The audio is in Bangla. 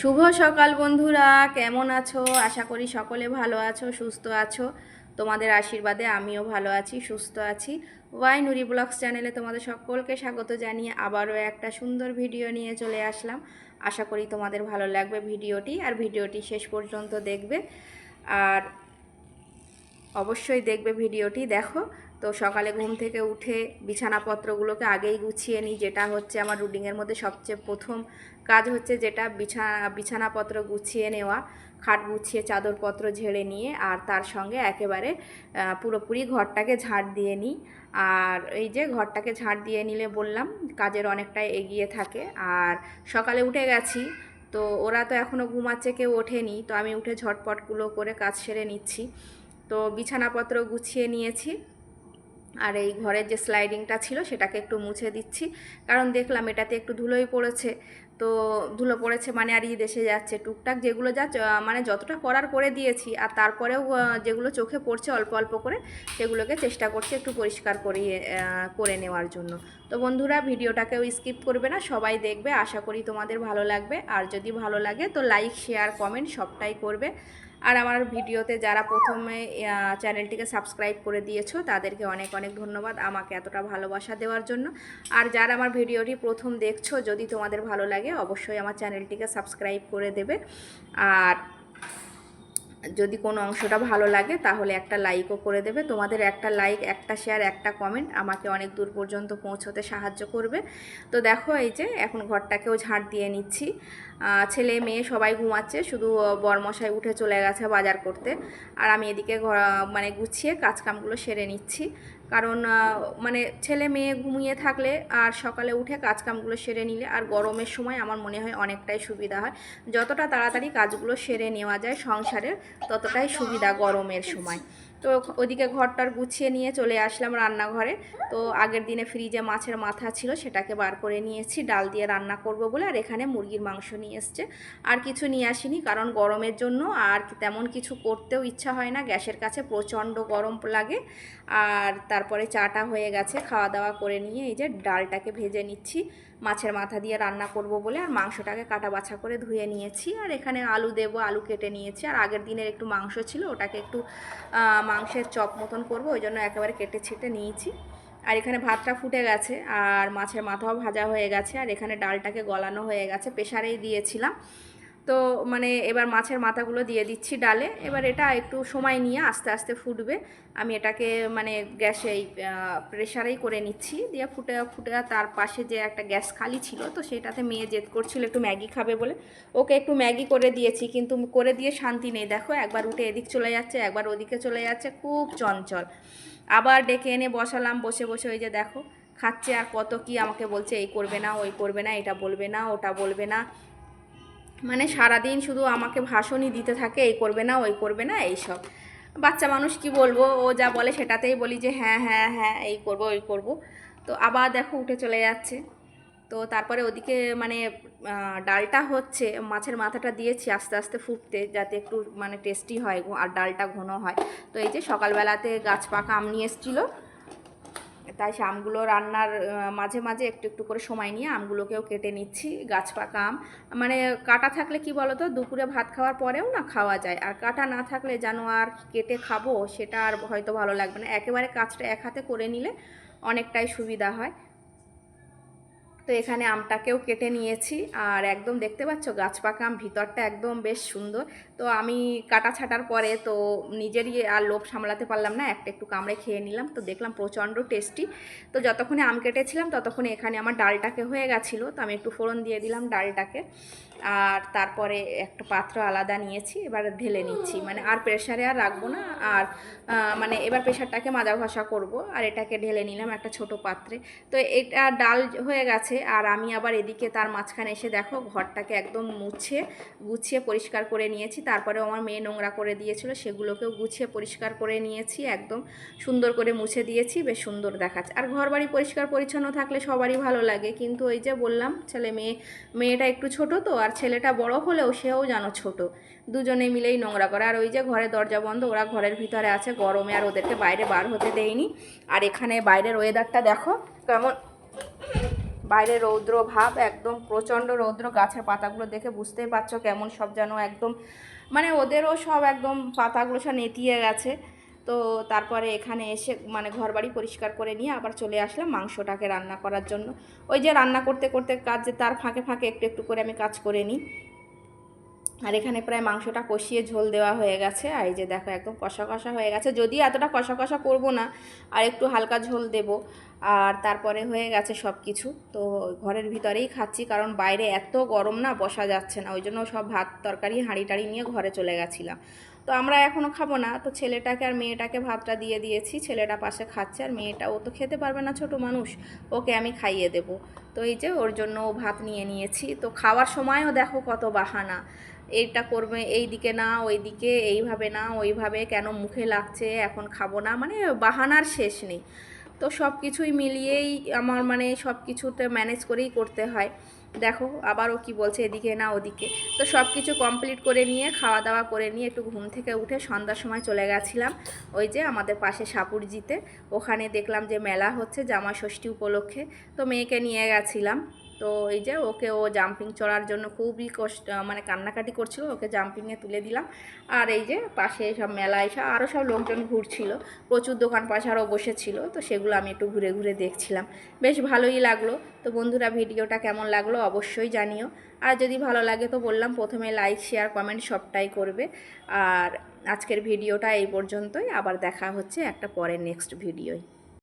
শুভ সকাল বন্ধুরা, কেমন আছো? আশা করি সকলে ভালো আছো, সুস্থ আছো। তোমাদের আশীর্বাদে আমিও ভালো আছি, সুস্থ আছি। ওয়াই নুরি ব্লগস চ্যানেলে তোমাদের সকলকে স্বাগত জানিয়ে আবারও একটা সুন্দর ভিডিও নিয়ে চলে আসলাম। আশা করি তোমাদের ভালো লাগবে ভিডিওটি, আর ভিডিওটি শেষ পর্যন্ত দেখবে। আর অবশ্যই দেখবে ভিডিওটি, দেখো। তো সকালে ঘুম থেকে উঠে বিছানাপত্রগুলোকে আগেই গুছিয়ে নিই, যেটা হচ্ছে আমার রুটিনের মধ্যে সবচেয়ে প্রথম কাজ হচ্ছে যেটা বিছানা বিছানাপত্র গুছিয়ে নেওয়া, খাট গুছিয়ে চাদরপত্র ঝেড়ে নিয়ে আর তার সঙ্গে একেবারে পুরোপুরি ঘরটাকে ঝাড় দিয়ে নিই। আর এই যে ঘরটাকে ঝাড় দিয়ে নিলে বললাম কাজের অনেকটাই এগিয়ে থাকে। আর সকালে উঠে গেছি, তো ওরা তো এখনও ঘুমাচ্ছে, কেউ ওঠেনি, তো আমি উঠে ঝটপটগুলো করে কাজ সেরে নিচ্ছি। তো বিছানাপত্র গুছিয়ে নিয়েছি। আর এই ঘরের যে স্লাইডিংটা ছিল সেটাকে একটু মুছে দিচ্ছি। কারণ দেখলাম এটাতে একটু ধুলোই পড়েছে। তো ধুলো পড়েছে মানে আর ই দেশে যাচ্ছে। টুকটাক যেগুলো যা মানে যতটা করার করে দিয়েছি আর তারপরেও যেগুলো চোখে পড়ছে অল্প অল্প করে, সেগুলোকে চেষ্টা করছি একটু পরিষ্কার করিয়ে করে নেওয়ার জন্য। তো বন্ধুরা, ভিডিওটাকেও স্কিপ করবে না। সবাই দেখবে। আশা করি তোমাদের ভালো লাগবে। আর যদি ভালো লাগে তো লাইক শেয়ার কমেন্ট সবটাই করবে। আর আমার ভিডিওতে যারা প্রথমে চ্যানেলটিকে সাবস্ক্রাইব করে দিয়েছ, তাদেরকে অনেক অনেক ধন্যবাদ আমাকে এতটা ভালোবাসা দেওয়ার জন্য। আর যারা আমার ভিডিওটি প্রথম দেখছ, যদি তোমাদের ভালো লাগে, অবশ্যই আমার চ্যানেলটিকে সাবস্ক্রাইব করে দেবে। আর যদি কোনো অংশটা ভালো লাগে, তাহলে একটা লাইকও করে দেবে। তোমাদের একটা লাইক একটা শেয়ার একটা কমেন্ট আমাকে অনেক দূর পর্যন্ত পৌঁছতে সাহায্য করবে। তো দেখো এই যে, এখন ঘরটাকেও ঝাড় দিয়ে নিচ্ছি। ছেলে মেয়ে সবাই ঘুমাচ্ছে, শুধু বরমশাই উঠে চলে গেছে বাজার করতে। আর আমি এদিকে মানে গুছিয়ে কাজকামগুলো সেরে নিচ্ছি। কারণ মানে ছেলে মেয়ে ঘুমিয়ে থাকলে আর সকালে উঠে কাজকামগুলো সেরে নিলে আর গরমের সময় আমার মনে হয় অনেকটাই সুবিধা হয়। যতটা তাড়াতাড়ি কাজগুলো সেরে নেওয়া যায় সংসারের ততটাই সুবিধা গরমের সময়। তো ওদিকে ঘরটার গুছিয়ে নিয়ে চলে আসলাম রান্নাঘরে। তো আগের দিনে ফ্রিজে মাছের মাথা ছিল, সেটাকে বার করে নিয়েছি। ডাল দিয়ে রান্না করব বলে, আর এখানে মুরগির মাংস নিয়ে এসছে। আর কিছু নিয়ে আসিনি, কারণ গরমের জন্য আর তেমন কিছু করতেও ইচ্ছা হয় না। গ্যাসের কাছে প্রচণ্ড গরম লাগে। আর তারপরে চাটা হয়ে গেছে, খাওয়া দাওয়া করে নিয়ে এই যে ডালটাকে ভেজে নিচ্ছি। মাছের মাথা দিয়ে রান্না করব বলে আর মাংসটাকে কাটা বাছা করে ধুয়ে নিয়েছি। আর এখানে আলু দেবো, আলু কেটে নিয়েছি। আর আগের দিনের একটু মাংস ছিল, ওটাকে একটু মাংসের চপ মতন করব, ওই জন্য একেবারে কেটে ছেটে নিয়েছি। আর এখানে ভাতটা ফুটে গেছে, আর মাছের মাথাও ভাজা হয়ে গেছে। আর এখানে ডালটাকে গলানো হয়ে গেছে প্রেশারেই দিয়েছিলাম। তো মানে এবার মাছের মাথাগুলো দিয়ে দিচ্ছি ডালে। এবার এটা একটু সময় নিয়ে আস্তে আস্তে ফুটবে। আমি এটাকে মানে গ্যাসে এই প্রেশারেই করে নিচ্ছি। দিয়ে ফুটে ফুটে তার পাশে যে একটা গ্যাস খালি ছিল, তো সেটাতে মেয়ে জেদ করছিল একটু ম্যাগি খাবে বলে। ওকে একটু ম্যাগি করে দিয়েছি, কিন্তু করে দিয়ে শান্তি নেই। দেখো একবার উঠে এদিক চলে যাচ্ছে, একবার ওদিকে চলে যাচ্ছে, খুব চঞ্চল। আবার ডেকে এনে বসালাম, বসে বসে ওই যে দেখো, খাচ্ছে আর কত কি আমাকে বলছে, এই করবে না, ওই করবে না, এটা বলবে না, ওটা বলবে না। মানে সারাদিন শুধু আমাকে ভাষণই দিতে থাকে, এই করবে না, ওই করবে না, এইসব। বাচ্চা মানুষ কি বলব? ও যা বলে সেটাতেই বলি যে হ্যাঁ হ্যাঁ হ্যাঁ এই করব, ওই করব। তো আবার দেখো উঠে চলে যাচ্ছে। তো তারপরে ওদিকে মানে ডালটা হচ্ছে, মাছের মাথাটা দিয়েছি আস্তে আস্তে ফুটতে যাতে একটু মানে টেস্টি হয়, আর ডালটা ঘন হয়। তো এই যে সকালবেলাতে গাছ পাকা আম নিয়ে এসেছিল। তাই সে আমগুলো রান্নার মাঝে মাঝে একটু একটু করে সময় নিয়ে আমগুলোকেও কেটে নিচ্ছি, গাছ পাকা আম। মানে কাটা থাকলে কি বলতো, দুপুরে ভাত খাওয়ার পরেও না খাওয়া যায়। আর কাটা না থাকলে যেন আর কেটে খাব, সেটা আর হয়তো ভালো লাগবে না। একেবারে কাজটা এক হাতে করে নিলে অনেকটাই সুবিধা হয়। তো এখানে আমটাকেও কেটে নিয়েছি। আর একদম দেখতে পাচ্ছ, গাছ পাকা আম, ভিতরটা একদম বেশ সুন্দর। তো আমি কাটা ছাটার পরে তো নিজেরই আর লোভ সামলাতে পারলাম না, একটা একটু কামড়ে খেয়ে নিলাম। তো দেখলাম প্রচণ্ড টেস্টি তো যতক্ষণে আম কেটেছিলাম, ততক্ষণে এখানে আমার ডালটাকে হয়ে গেছিল। তো আমি একটু ফোড়ন দিয়ে দিলাম ডালটাকে। আর তারপরে একটা পাত্র আলাদা নিয়েছি, এবার ঢেলে নিচ্ছি। মানে আর প্রেশারে আর রাখব না। আর মানে এবার প্রেশারটাকে মাজা ঘষা করব। আর এটাকে ঢেলে নিলাম একটা ছোট পাত্রে। তো এটা ডাল হয়ে গেছে। আর আমি আবার এদিকে তার মাঝখানে এসে দেখো, ঘরটাকে একদম মুছে, গুছিয়ে পরিষ্কার করে নিয়েছি। তারপরে আমার মেয়ে নোংরা করে দিয়েছিল, সেগুলোকেও গুছিয়ে পরিষ্কার করে নিয়েছি, একদম সুন্দর করে মুছে দিয়েছি, বেশ সুন্দর দেখাচ্ছে। আর ঘর বাড়ি পরিষ্কার পরিচ্ছন্ন থাকলে সবারই ভালো লাগে, কিন্তু ওই যে বললাম, ছেলে মেয়ে, মেয়েটা একটু ছোট তো, আর ছেলেটা বড় হলেও সেও জানো ছোট। দুজনে মিলেই নোংরা করে, আর ওই যে ঘরে দরজা বন্ধ, ওরা ঘরের ভিতরে আছে, গরমে আর ওদেরকে বাইরে বার হতে দেয়নি। আর এখানে বাইরের ওয়েদারটা দেখো, কেমন বাইরে রৌদ্র ভাব, একদম প্রচণ্ড রৌদ্র, গাছের পাতাগুলো দেখে বুঝতেই পারছ কেমন সব যেন একদম মানে ওদেরও সব একদম পাতাগুলো সব নেতিয়ে গেছে। তো তারপরে এখানে এসে মানে ঘরবাড়ি পরিষ্কার করে নিয়ে আবার চলে আসলাম মাংসটাকে রান্না করার জন্য। ওই যে রান্না করতে করতে কাজ যে তার ফাঁকে ফাঁকে একটু একটু করে আমি কাজ করে নিই। আর এখানে প্রায় মাংসটা কষিয়ে ঝোল দেওয়া হয়ে গেছে। আর এই যে দেখো, একদম কষা কষা হয়ে গেছে। যদি এতটা কষা কষা করব না, আর একটু হালকা ঝোল দেব। আর তারপরে হয়ে গেছে সব কিছু তো ঘরের ভিতরেই খাচ্ছি, কারণ বাইরে এত গরম না, বসা যাচ্ছে না। ওই জন্য সব ভাত, তরকারি, হাঁড়ি টাড়ি নিয়ে ঘরে চলে গেছিলাম। তো আমরা এখনও খাব না। তো ছেলেটাকে আর মেয়েটাকে ভাতটা দিয়ে দিয়েছি। ছেলেটা পাশে খাচ্ছে, আর মেয়েটা, ও তো খেতে পারবে না, ছোট মানুষ। ওকে আমি খাইয়ে দেব। তো এই যে ওর জন্য ভাত নিয়ে নিয়েছি। তো খাওয়ার সময়ও দেখো কত বাহানা। এইটা করবে, এই দিকে না, ওই দিকে, এইভাবে না, ওইভাবে কেন মুখে লাগছে, এখন খাব না মানে বাহানার শেষ নেই। তো সব কিছুই মিলিয়েই আমার মানে সব কিছুতে ম্যানেজ করেই করতে হয়। দেখো আবারও কি বলছে, এদিকে না, ওদিকে। তো সব কিছু কমপ্লিট করে নিয়ে খাওয়া দাওয়া করে নিয়ে একটু ঘুম থেকে উঠে সন্ধ্যার সময় চলে গেছিলাম। ওই যে আমাদের পাশে সাপুরজিতে। ওখানে দেখলাম যে মেলা হচ্ছে জামা ষষ্ঠী উপলক্ষে। তো মেয়েকে নিয়ে গেছিলাম। তো এই যে ওকে ও জাম্পিং চড়ার জন্য খুবই কষ্ট মানে কান্নাকাটি করছিল, ওকে জাম্পিংয়ে তুলে দিলাম। আর এই যে পাশে সব মেলায় সব আরও সব লোকজন ঘুরছিল, প্রচুর দোকান পাশারও বসেছিল, তো সেগুলো আমি একটু ঘুরে ঘুরে দেখছিলাম। বেশ ভালোই লাগল। তো বন্ধুরা, ভিডিওটা কেমন লাগল অবশ্যই জানিও। আর যদি ভালো লাগে তো বললাম, প্রথমে লাইক শেয়ার কমেন্ট সবটাই করবে। আর আজকের ভিডিওটা এই পর্যন্তই। আবার দেখা হচ্ছে একটা পরে নেক্সট ভিডিওয়